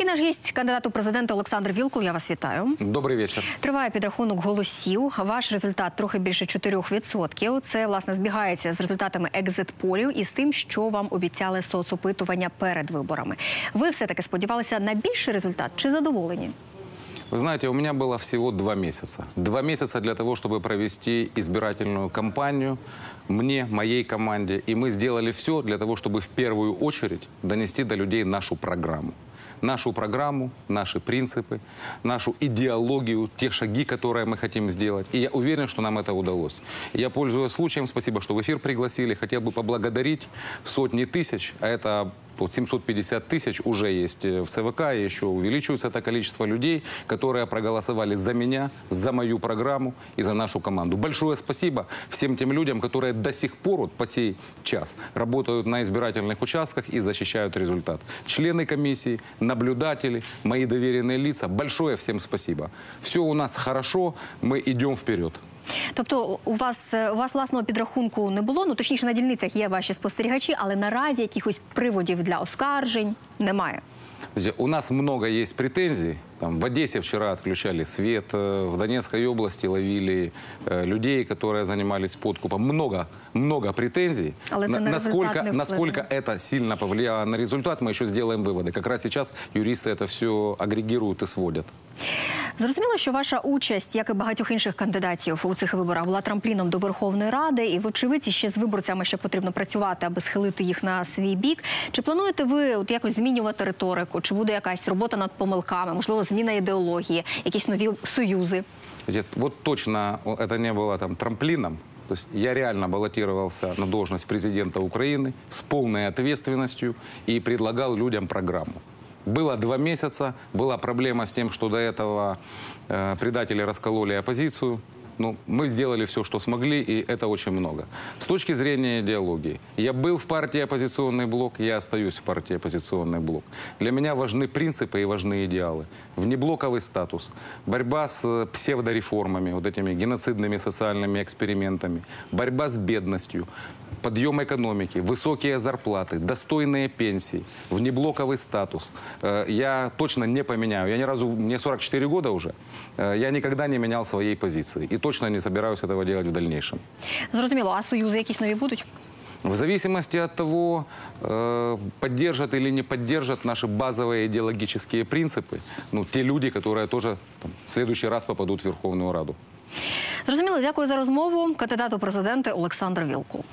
І наш гість, кандидат у президенти Олександр Вілкул. Я вас вітаю. Добрий вечір. Триває підрахунок голосів. Ваш результат трохи більше 4%. Це власне збігається з результатами екзит-полів і з тим, що вам обіцяли соцопитування перед виборами. Ви все таки сподівалися на більший результат чи задоволені? Вы знаете, у меня было всего два месяца. Два месяца для того, чтобы провести избирательную кампанию мне, моей команде. И мы сделали все для того, чтобы в первую очередь донести до людей нашу программу. Нашу программу, наши принципы, нашу идеологию, те шаги, которые мы хотим сделать. И я уверен, что нам это удалось. Я, пользуясь случаем, спасибо, что в эфир пригласили, хотел бы поблагодарить сотни тысяч, а это вот 750 тысяч уже есть э, в ЦВК, еще увеличивается это количество людей, которые проголосовали за меня, за мою программу и за нашу команду. Большое спасибо всем тем людям, которые до сих пор, вот по сей час, работают на избирательных участках и защищают результат. Члены комиссии, наблюдатели, мои доверенные лица, большое всем спасибо. Все у нас хорошо, мы идем вперед. Тобто, у вас е, у вас власного підрахунку не було. Ну точніше на дільницях є ваші спостерігачі, але наразі якихось приводів для оскаржень немає. У нас много есть претензий. Там, в Одессе вчера отключали свет, э, в Донецкой области ловили э, людей, которые занимались подкупом. Много, много претензий. Але на насколько, насколько это сильно повлияло на результат, мы еще сделаем выводы. Как раз сейчас юристы это все агрегируют и сводят. Зрозуміло, що ваша участь, як і багатьох інших кандидатів у цих виборах, була трампліном до Верховної Ради, і вочевидь ще з виборцями ще потрібно працювати, аби схилити їх на свій бік. Чи плануєте ви от якось змінювати риторику? Чи буде якась робота над помилками? Можливо, зміна ідеології, якісь нові союзи? Знаете, Вот точно о, это не было там трамплином. То есть я реально баллотировался на должность президента Украины с полной ответственностью и предлагал людям программу. Было два месяца, была проблема с тем, что до этого э, предатели раскололи оппозицию. Ну, мы сделали все, что смогли, и это очень много. С точки зрения идеологии, я был в партии «Оппозиционный блок», я остаюсь в партии «Оппозиционный блок». Для меня важны принципы и важны идеалы. Внеблоковый статус, борьба с э, псевдореформами, вот этими геноцидными социальными экспериментами, борьба с бедностью, подъем экономики, высокие зарплаты, достойные пенсии, внеблоковый статус. Э, Я точно не поменяю. Я ни разу, мне 44 года уже, э, я никогда не менял своей позиции. И точно не собираюсь этого делать в дальнейшем. Зрозуміло, а союзи якісь нові будуть? В зависимости от того, э, поддержат или не поддержат наши базовые идеологические принципы, ну, те люди, которые тоже там, в следующий раз попадут в Верховную Раду. Зрозуміло, дякую за розмову. Кандидат у президенти Олександр Вілкул.